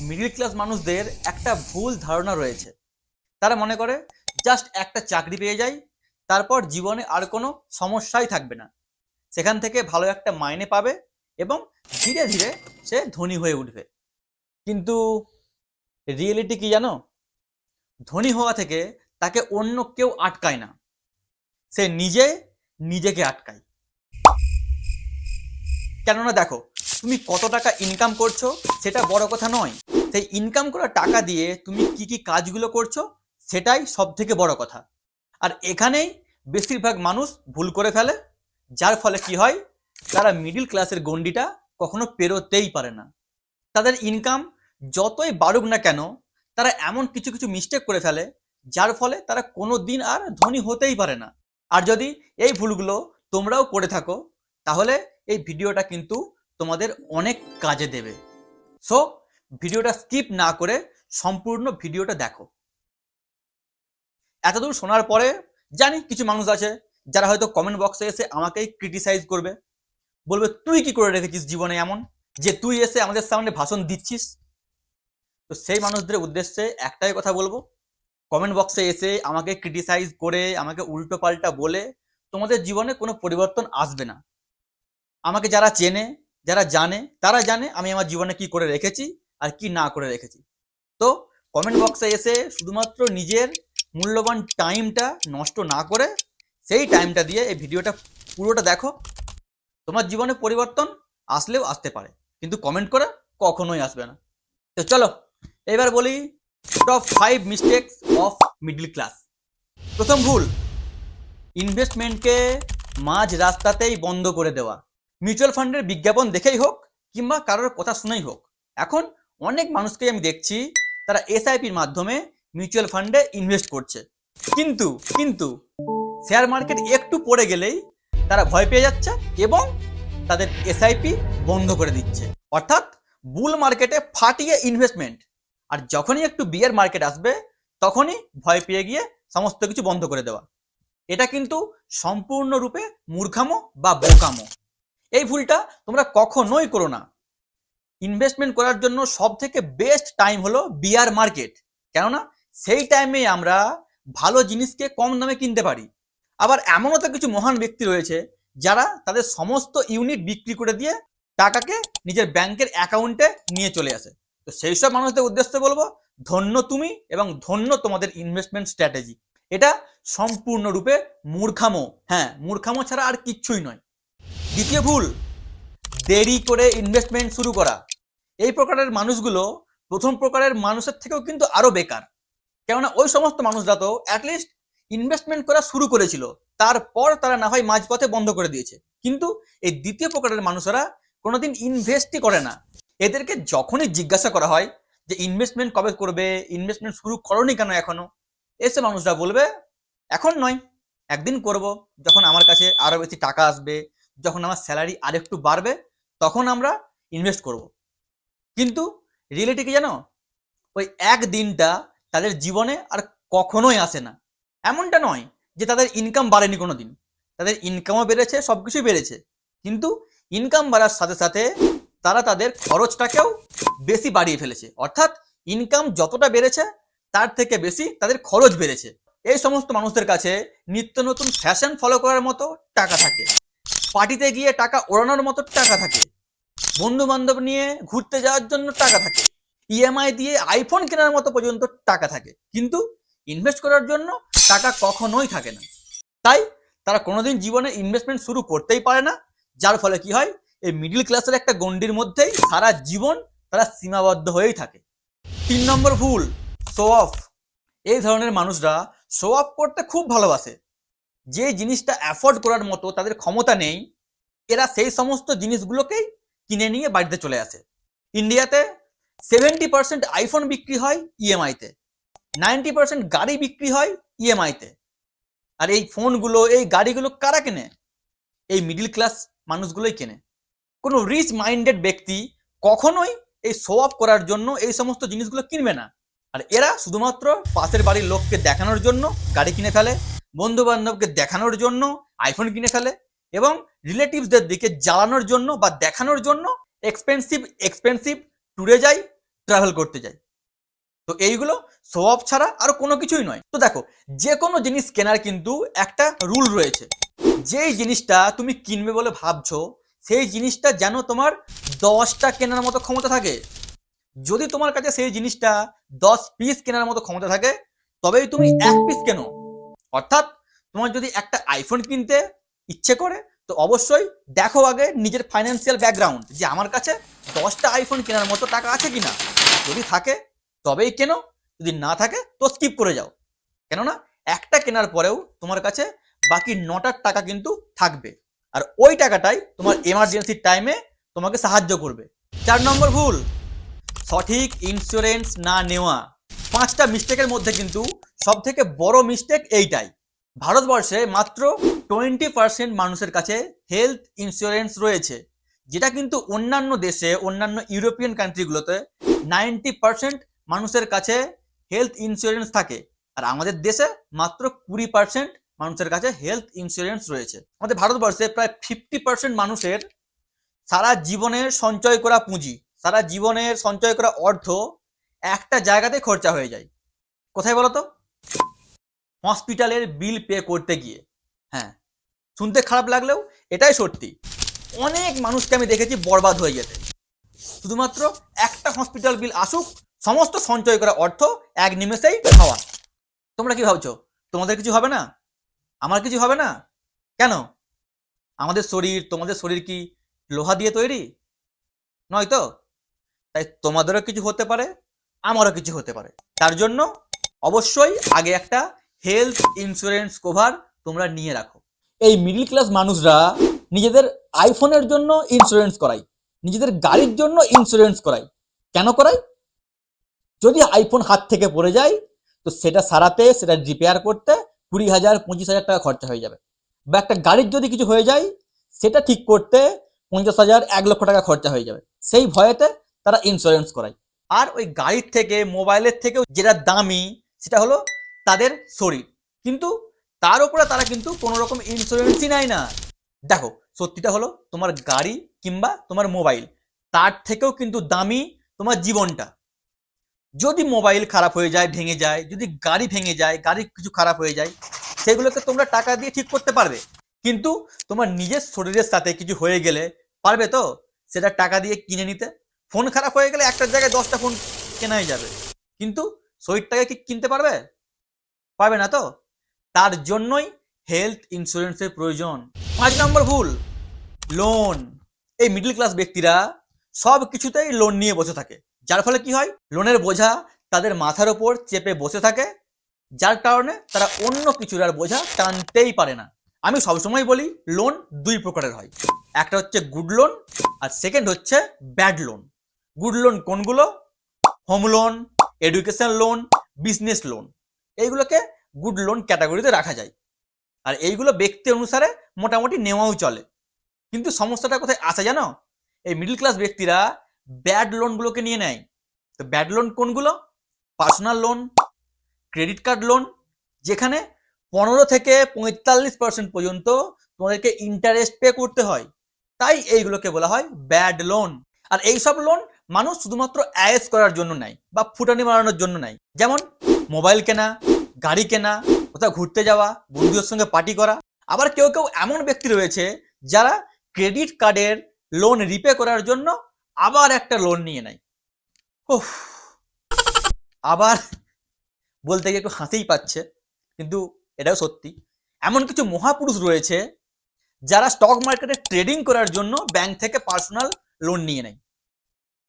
Middle class মানুষদের একটা ভুল ধারণা রয়েছে। তারা মনে করে, জাস্ট একটা চাকরি পেয়ে যায় তারপর জীবনে আর কোনো সমস্যাই থাকবে না। সেখান থেকে ভালো একটা মাইনে পাবে এবং ধীরে ধীরে সে ধনী হয়ে উঠবে। কিন্তু রিয়েলিটি কি জানো? ধনী হওয়া থেকে তাকে অন্য কেউ আটকায় না। সে নিজে নিজেকে আটকায়। কেননা দেখো তুমি কত টাকা ইনকাম করছ সেটা বড় কথা নয়। সেই ইনকাম করা টাকা দিয়ে তুমি কি কি কাজগুলো করছ সেটাই সব থেকে বড় কথা। আর এখানেই বেশিরভাগ মানুষ ভুল করে ফেলে, যার ফলে কি হয়, তারা মিডিল ক্লাসের গণ্ডিটা কখনো পেরোতেই পারে না। তাদের ইনকাম যতই বাড়ুক না কেন, তারা এমন কিছু কিছু মিস্টেক করে ফেলে, যার ফলে তারা কোনো দিন আর ধনী হতেই পারে না। আর যদি এই ভুলগুলো তোমরাও করে থাকো, তাহলে এই ভিডিওটা কিন্তু তোমাদের অনেক কাজে দেবে। সো ভিডিওটা স্কিপ না করে সম্পূর্ণ ভিডিওটা দেখো। এতদূর শোনার পরে জানি কিছু মানুষ আছে যারা হয়তো কমেন্ট বক্সে এসে আমাকেই ক্রিটিসাইজ করবে। বলবে, তুই কি করে রেখেছিস জীবনে এমন যে তুই এসে আমাদের সামনে ভাষণ দিচ্ছিস? তো সেই মানুষদের উদ্দেশ্যে একটাই কথা বলব কমেন্ট বক্সে এসে আমাকে ক্রিটিসাইজ করে, আমাকে উল্টো পাল্টা বলে তোমাদের জীবনে কোনো পরিবর্তন আসবে না। আমাকে যারা চেনে যারা জানে, তারা জানে আমি আমার জীবনে কি করে রেখেছি আর কি না করে রেখেছি। তো কমেন্ট বক্সে এসে শুধুমাত্র নিজের মূল্যবান টাইমটা নষ্ট না করে সেই টাইমটা দিয়ে এই ভিডিওটা পুরোটা দেখো। তোমার জীবনে পরিবর্তন আসলেও আসতে পারে, কিন্তু কমেন্ট করে কখনোই আসবে না। তো চলো, এবার বলি top five mistakes of middle class প্রথম ভুল ইনভেস্টমেন্টকে মাঝ রাস্তাতেই বন্ধ করে দেওয়া। মিউচুয়াল ফান্ডের বিজ্ঞাপন দেখেই হোক কিংবা কারোর কথা শুনেই হোক, এখন অনেক মানুষকে আমি দেখছি তারা এসআইপির মাধ্যমে মিউচুয়াল ফান্ডে ইনভেস্ট করছে। কিন্তু কিন্তু শেয়ার মার্কেট একটু পড়ে গেলেই তারা ভয় পেয়ে যাচ্ছে এবং তাদের এসআইপি বন্ধ করে দিচ্ছে। অর্থাৎ বুল মার্কেটে ফাটিয়ে ইনভেস্টমেন্ট আর যখনই একটু বিয়ের মার্কেট আসবে, তখনই ভয় পেয়ে গিয়ে সমস্ত কিছু বন্ধ করে দেওয়া। এটা কিন্তু সম্পূর্ণরূপে মূর্খামো বা বোকামো। এই ভুলটা তোমরা কখনোই করো না। ইনভেস্টমেন্ট করার জন্য সব থেকে বেস্ট টাইম হলো বিয়ার মার্কেট কেননা সেই টাইমে আমরা ভালো জিনিসকে কম দামে কিনতে পারি। আবার এমনও তো কিছু মহান ব্যক্তি রয়েছে যারা তাদের সমস্ত ইউনিট বিক্রি করে দিয়ে টাকাকে নিজের ব্যাংকের অ্যাকাউন্টে নিয়ে চলে আসে। তো সেই সব মানুষদের উদ্দেশ্যে বলব, ধন্য তুমি এবং ধন্য তোমাদের ইনভেস্টমেন্ট স্ট্র্যাটেজি এটা সম্পূর্ণরূপে মূর্খামো। হ্যাঁ মূর্খামো ছাড়া আর কিচ্ছুই নয়। দ্বিতীয় ভুল, দেরি করে ইনভেস্টমেন্ট শুরু করা। এই প্রকারের মানুষগুলো প্রথম প্রকারের মানুষের থেকেও কিন্তু আরও বেকার। কেননা ওই সমস্ত মানুষরা তো অ্যাটলিস্ট ইনভেস্টমেন্ট করা শুরু করেছিল, তারপর তারা না হয় মাঝপথে বন্ধ করে দিয়েছে। কিন্তু এই দ্বিতীয় প্রকারের মানুষেরা কোনোদিন ইনভেস্টই করে না। এদেরকে যখনই জিজ্ঞাসা করা হয় যে ইনভেস্টমেন্ট কবে করবে ইনভেস্টমেন্ট শুরু করনি কেন এখনও? এসে মানুষরা বলবে, এখন নয়, একদিন করব, যখন আমার কাছে আরও বেশি টাকা আসবে যখন আমার স্যালারি আরেকটু বাড়বে, তখন আমরা ইনভেস্ট করব। কিন্তু রিয়েলিটি কি জানো? ওই এক দিনটা তাদের জীবনে আর কখনোই আসে না। এমনটা নয় যে তাদের ইনকাম বাড়েনি কোনো দিন তাদের ইনকামও বেড়েছে সব কিছুই বেড়েছে। কিন্তু ইনকাম বাড়ার সাথে সাথে তারা তাদের খরচটাকেও বেশি বাড়িয়ে ফেলেছে। অর্থাৎ ইনকাম যতটা বেড়েছে, তার থেকে বেশি তাদের খরচ বেড়েছে। এই সমস্ত মানুষদের কাছে নিত্য নতুন ফ্যাশন ফলো করার মতো টাকা থাকে। পার্টিতে গিয়ে টাকা ওড়ানোর মতো টাকা থাকে। বন্ধু বান্ধব নিয়ে ঘুরতে যাওয়ার জন্য টাকা থাকে। ইএমআই দিয়ে আইফোন কেনার মতো পর্যন্ত টাকা থাকে। কিন্তু ইনভেস্ট করার জন্য টাকা কখনোই থাকে না। তাই তারা কোনোদিন জীবনে ইনভেস্টমেন্ট শুরু করতেই পারে না। যার ফলে কি হয়? এই মিডিল ক্লাসের একটা গণ্ডির মধ্যেই সারা জীবন তারা সীমাবদ্ধ হয়েই থাকে। তিন নম্বর ভুল শো অফ এই ধরনের মানুষরা শো অফ করতে খুব ভালোবাসে। যে জিনিসটা অ্যাফোর্ড করার মতো, তাদের ক্ষমতা নেই, এরা সেই সমস্ত জিনিসগুলোকেই কিনে নিয়ে বাড়িতে চলে আসে। ইন্ডিয়াতে সেভেন্টি পার্সেন্ট আইফোন বিক্রি হয় ইএমআইতে নাইনটি পার্সেন্ট গাড়ি বিক্রি হয় ইএমআইতে আর এই ফোনগুলো, এই গাড়িগুলো কারা কেনে? এই মিডিল ক্লাস মানুষগুলোই কেনে। কোনো রিচ মাইন্ডেড ব্যক্তি কখনোই এই শো অফ করার জন্য এই সমস্ত জিনিসগুলো কিনবে না। আর এরা শুধুমাত্র পাশের বাড়ির লোককে দেখানোর জন্য গাড়ি কিনে ফেলে বন্ধু বান্ধবকে দেখানোর জন্য আইফোন কিনে ফেলে এবং রিলেটিভসদের দিকে জ্বালানোর জন্য বা দেখানোর জন্য এক্সপেন্সিভ এক্সপেন্সিভ ট্যুরে যায় ট্রাভেল করতে যাই। তো এইগুলো শো অফ ছাড়া আর কোনো কিছুই নয়। তো দেখো, যে কোনো জিনিস কেনার কিন্তু একটা রুল রয়েছে। যেই জিনিসটা তুমি কিনবে বলে ভাবছ, সেই জিনিসটা যেন তোমার দশটা কেনার মতো ক্ষমতা থাকে। যদি তোমার কাছে সেই জিনিসটা দশ পিস কেনার মতো ক্ষমতা থাকে, তবেই তুমি এক পিস কেনো। অর্থাৎ তোমার যদি একটা আইফোন কিনতে ইচ্ছে করে, তো অবশ্যই দেখো আগে নিজের ফাইন্যান্সিয়াল ব্যাকগ্রাউন্ড যে আমার কাছে দশটা আইফোন কেনার মতো টাকা আছে কিনা। যদি থাকে, তবেই কেনো, যদি না থাকে, তো স্কিপ করে যাও। কেননা, একটা কেনার পরেও তোমার কাছে বাকি নটার টাকা কিন্তু থাকবে। আর ওই টাকাটাই তোমার এমার্জেন্সির টাইমে তোমাকে সাহায্য করবে। চার নম্বর ভুল, সঠিক ইন্স্যুরেন্স না নেওয়া। পাঁচটা মিস্টেকের মধ্যে কিন্তু সব থেকে বড় মিস্টেক এইটাই। ভারতবর্ষে মাত্র টোয়েন্টি পার্সেন্ট মানুষের কাছে হেলথ ইন্স্যুরেন্স রয়েছে, যেটা কিন্তু অন্যান্য দেশে, অন্যান্য ইউরোপিয়ান কান্ট্রিগুলোতে নাইনটি পার্সেন্ট মানুষের কাছে হেলথ ইন্স্যুরেন্স থাকে। আর আমাদের দেশে মাত্র কুড়ি পার্সেন্ট মানুষের কাছে হেলথ ইন্স্যুরেন্স রয়েছে। আমাদের ভারতবর্ষে প্রায় ফিফটি পার্সেন্ট মানুষের সারা জীবনের সঞ্চয় করা পুঁজি, সারা জীবনের সঞ্চয় করা অর্থ একটা জায়গাতে খরচা হয়ে যায়। কোথায় বলো তো হসপিটালের বিল পে করতে গিয়ে। হ্যাঁ শুনতে খারাপ লাগলেও এটাই সত্যি। অনেক মানুষকে আমি দেখেছি বরবাদ হয়ে যেতে শুধুমাত্র একটা হসপিটাল বিল আসুক, সমস্ত সঞ্চয় করা অর্থ এক নিমেষেই খাওয়া। তোমরা কি ভাবছ? তোমাদের কিছু হবে না? আমার কিছু হবে না? কেন? আমাদের শরীর, তোমাদের শরীর কি লোহা দিয়ে তৈরি? নয় তো? তাই তোমাদেরও কিছু হতে পারে, আমারও কিছু হতে পারে। তার জন্য অবশ্যই আগে একটা হেলথ ইন্স্যুরেন্স কভার তোমরা নিয়ে রাখো। এই মিডল ক্লাস মানুষরা নিজেদের আইফোনের জন্য ইন্স্যুরেন্স করায়, নিজেদের গাড়ির জন্য ইন্স্যুরেন্স করায়। কেন করায়? যদি আইফোন হাত থেকে পড়ে যায়, তো সেটা সারাতে, সেটা রিপেয়ার করতে কুড়ি হাজার, পঁচিশ হাজার টাকা খরচা হয়ে যাবে। বা একটা গাড়ির যদি কিছু হয়ে যায়, সেটা ঠিক করতে পঞ্চাশ হাজার, এক লক্ষ টাকা খরচা হয়ে যাবে। সেই ভয়েতে তারা ইন্স্যুরেন্স করায়। আর ওই গাড়ির থেকে, মোবাইলের থেকেও যেটা দামি, সেটা হলো তাদের শরীর। কিন্তু তার উপরে তারা কিন্তু কোনো রকম ইন্স্যুরেন্সই নেয় না। দেখো, সত্যিটা হলো তোমার গাড়ি কিংবা তোমার মোবাইল তার থেকেও কিন্তু দামি তোমার জীবনটা। যদি মোবাইল খারাপ হয়ে যায়, ভেঙে যায়, যদি গাড়ি ভেঙে যায় গাড়ি কিছু খারাপ হয়ে যায়, সেগুলোকে তোমরা টাকা দিয়ে ঠিক করতে পারবে। কিন্তু তোমার নিজের শরীরের সাথে কিছু হয়ে গেলে পারবে তো? সেটা টাকা দিয়ে কিনে নিতে। ফোন খারাপ হয়ে গেলে একটার জায়গায় দশটা ফোন কেনাই যাবে। কিন্তু শরীরটাকে কি কিনতে পারবে? পারবে না তো? তার জন্যই হেলথ ইন্স্যুরেন্সের প্রয়োজন। পাঁচ নম্বর ভুল লোন এই মিডল ক্লাস ব্যক্তিরা সব কিছুতেই লোন নিয়ে বসে থাকে। যার ফলে কি হয়? লোনের বোঝা তাদের মাথার ওপর চেপে বসে থাকে। যার কারণে তারা অন্য কিছুর আর বোঝা টানতেই পারে না। আমি সবসময় বলি লোন দুই প্রকারের হয়। একটা হচ্ছে গুড লোন আর সেকেন্ড হচ্ছে ব্যাড লোন গুড লোন কোনগুলো? Home loan education loan business loan এইগুলোকে গুড লোন ক্যাটাগরিতে রাখা যায়। আর এইগুলো ব্যক্তি অনুসারে মোটামুটি নেওয়াও চলে। কিন্তু সমস্যাটা কোথায় আসে জানো? এই মিডিল ক্লাস ব্যক্তিরা ব্যাড লোনগুলোকে নিয়ে নেয়। তো ব্যাড লোন কোনগুলো? Personal loan credit card loan যেখানে পনেরো থেকে পঁয়তাল্লিশ পার্সেন্ট পর্যন্ত তোমাদেরকে ইন্টারেস্ট পে করতে হয়। তাই এইগুলোকে বলা হয় ব্যাড লোন আর এই সব লোন মানুষ শুধুমাত্র অ্যায়েস করার জন্য নেয় বা ফুটানি মারানোর জন্য নেয়। যেমন মোবাইল কেনা গাড়ি কেনা কোথাও ঘুরতে যাওয়া বন্ধুদের সঙ্গে পার্টি করা আবার কেউ কেউ এমন ব্যক্তি রয়েছে যারা ক্রেডিট কার্ডের লোন রিপে করার জন্য আবার একটা লোন নিয়ে নেয়। উফ, আবার বলতে গিয়ে একটু হাসিই পাচ্ছে কিন্তু এটাও সত্যি। এমন কিছু মহাপুরুষ রয়েছে যারা স্টক মার্কেটে ট্রেডিং করার জন্য ব্যাংক থেকে পার্সোনাল লোন নিয়ে নেয়।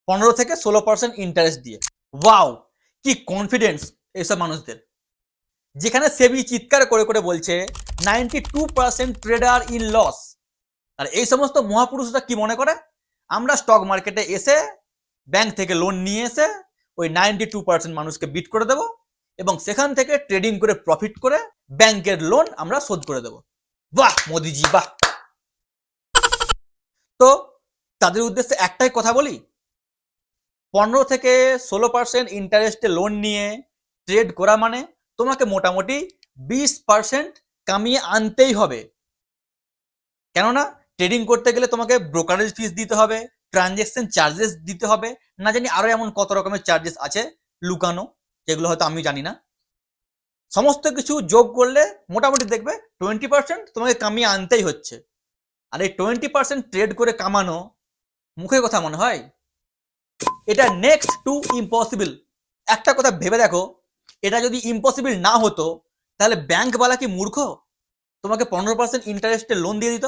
পনেরো থেকে ষোলো পার্সেন্ট ইন্টারেস্ট দিয়ে। ওয়াও কি কনফিডেন্স এইসব মানুষদের। যেখানে সেবি চিৎকার করে করে বলছে, ninety two percent trader in loss. আর এই সমস্ত মহাপুরুষরা কি মনে করে? আমরা স্টক মার্কেটে এসে ব্যাংক থেকে লোন নিয়ে এসে, ওই নাইনটি টু পার্সেন্ট মানুষকে বিট করে দেবো এবং সেখান থেকে ট্রেডিং করে প্রফিট করে ব্যাংকের লোন আমরা শোধ করে দেবো। বাহ, মোদিজি, বাহ। তো তাদের উদ্দেশ্যে একটাই কথা বলি। পনেরো থেকে ষোলো পার্সেন্ট ইন্টারেস্টে লোন নিয়ে ট্রেড করা মানে তোমাকে মোটামুটি বিশ পার্সেন্ট কামিয়ে আনতেই হবে। কেননা ট্রেডিং করতে গেলে তোমাকে ব্রোকারেজ ফিস দিতে হবে ট্রানজ্যাকশন চার্জেস দিতে হবে, না জানি আরও এমন কত রকমের চার্জেস আছে লুকানো, যেগুলো হয়তো আমি জানি না। সমস্ত কিছু যোগ করলে মোটামুটি দেখবে টোয়েন্টি পার্সেন্ট তোমাকে কামিয়ে আনতেই হচ্ছে। আর এই টোয়েন্টি পার্সেন্ট ট্রেড করে কামানো মুখের কথা মনে হয়? এটা নেক্সট টু ইম্পসিবল একটা কথা ভেবে দেখো এটা যদি ইম্পসিবল না হতো, তাহলে ব্যাংকওয়ালা কি মূর্খ? তোমাকে পনেরো পার্সেন্ট ইন্টারেস্টে লোন দিয়ে দিত?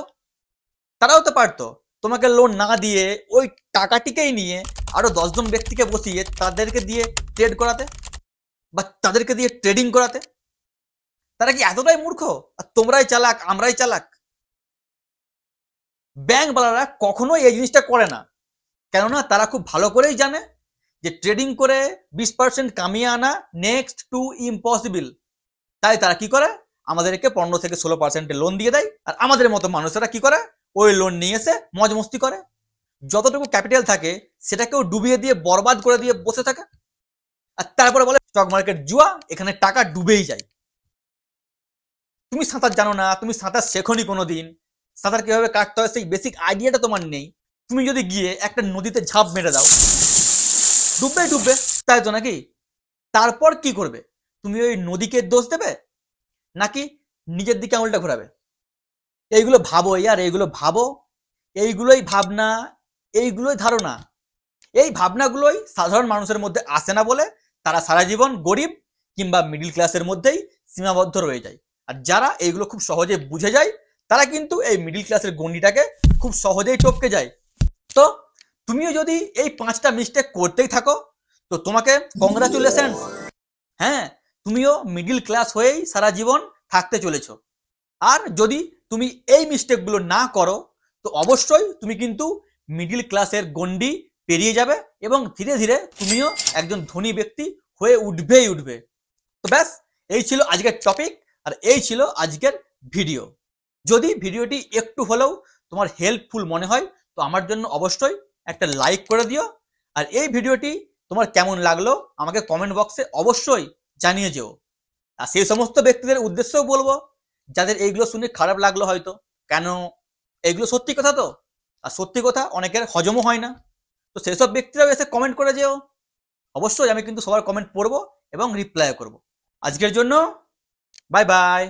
তারাও তো পারতো। তোমাকে লোন না দিয়ে ওই টাকাটিকেই নিয়ে আরও দশজন ব্যক্তিকে বসিয়ে তাদেরকে দিয়ে ট্রেড করাতে বা তাদেরকে দিয়ে ট্রেডিং করাতে? তারা কি এতটাই মূর্খ? আর তোমরাই চালাক, আমরাই চালাক। ব্যাংকওয়ালারা কখনোই এই জিনিসটা করে না। কেননা তারা খুব ভালো করেই জানে। যে ট্রেডিং করে বিশ পার্সেন্ট কামিয়ে আনা নেক্সট টু ইম্পসিবল তাই তারা কি করে? আমাদেরকে পনেরো থেকে ষোলো পার্সেন্টে লোন দিয়ে দেয়। আর আমাদের মতো মানুষেরা কি করে? ওই লোন নিয়ে এসে মজ মস্তি করে। যতটুকু ক্যাপিটাল থাকে, সেটাকেও ডুবিয়ে দিয়ে, বরবাদ করে দিয়ে বসে থাকে। আর তারপরে বলে স্টক মার্কেট জুয়া, এখানে টাকা ডুবেই যায়। তুমি সাঁতার জানো না, তুমি সাঁতার শেখনি কোনো দিন সাঁতার কীভাবে কাটতে হয়, সেই বেসিক আইডিয়াটা তোমার নেই। তুমি যদি গিয়ে একটা নদীতে ঝাঁপ মেরে দাও ডুববে ডুববে, তাই তো নাকি? তারপর কি করবে? তুমি ওই নদীকে দোষ দেবে? নাকি নিজের দিকে আঙুলটা ঘোরাবে? এইগুলো ভাবো, ইয়ার, এইগুলো ভাবো। এইগুলোই ভাবনা, এইগুলোই ধারণা। এই ভাবনাগুলোই সাধারণ মানুষের মধ্যে আসে না বলে তারা সারা জীবন গরিব কিংবা মিডিল ক্লাসের মধ্যেই সীমাবদ্ধ রয়ে যায়। আর যারা এইগুলো খুব সহজে বুঝে যায়, তারা কিন্তু এই মিডিল ক্লাসের গণ্ডিটাকে খুব সহজেই টপকে যায়। তো তুমিও যদি এই পাঁচটা মিস্টেক করতেই থাকো, তো তোমাকে কংগ্রাচুলেশন হ্যাঁ তুমিও মিডিল ক্লাস হয়েই সারা জীবন থাকতে চলেছো। আর যদি তুমি এই মিস্টেকগুলো না করো, তো অবশ্যই তুমি কিন্তু মিডিল ক্লাসের গণ্ডি পেরিয়ে যাবে এবং ধীরে ধীরে তুমিও একজন ধনী ব্যক্তি হয়ে উঠবেই উঠবে। তো ব্যাস, এই ছিল আজকের টপিক আর এই ছিল আজকের ভিডিও যদি ভিডিওটি একটু হলেও তোমার হেল্পফুল মনে হয়, তো আমার জন্য অবশ্যই একটা লাইক করে দিও। আর এই ভিডিওটি তোমার কেমন লাগল আমাকে কমেন্ট বক্সে অবশ্যই জানিয়ে যেও। আর সেই সমস্ত ব্যক্তিদের উদ্দেশ্যেও বলব, যাদের এইগুলো শুনে খারাপ লাগল হয়তো। কেন? এইগুলো সত্যি কথা তো? আর সত্যি কথা অনেকের হজমও হয় না। তো সেসব ব্যক্তিরাও এসে কমেন্ট করে যেও। অবশ্যই আমি কিন্তু সবার কমেন্ট পড়ব এবং রিপ্লাই করব। আজকের জন্য বাই বাই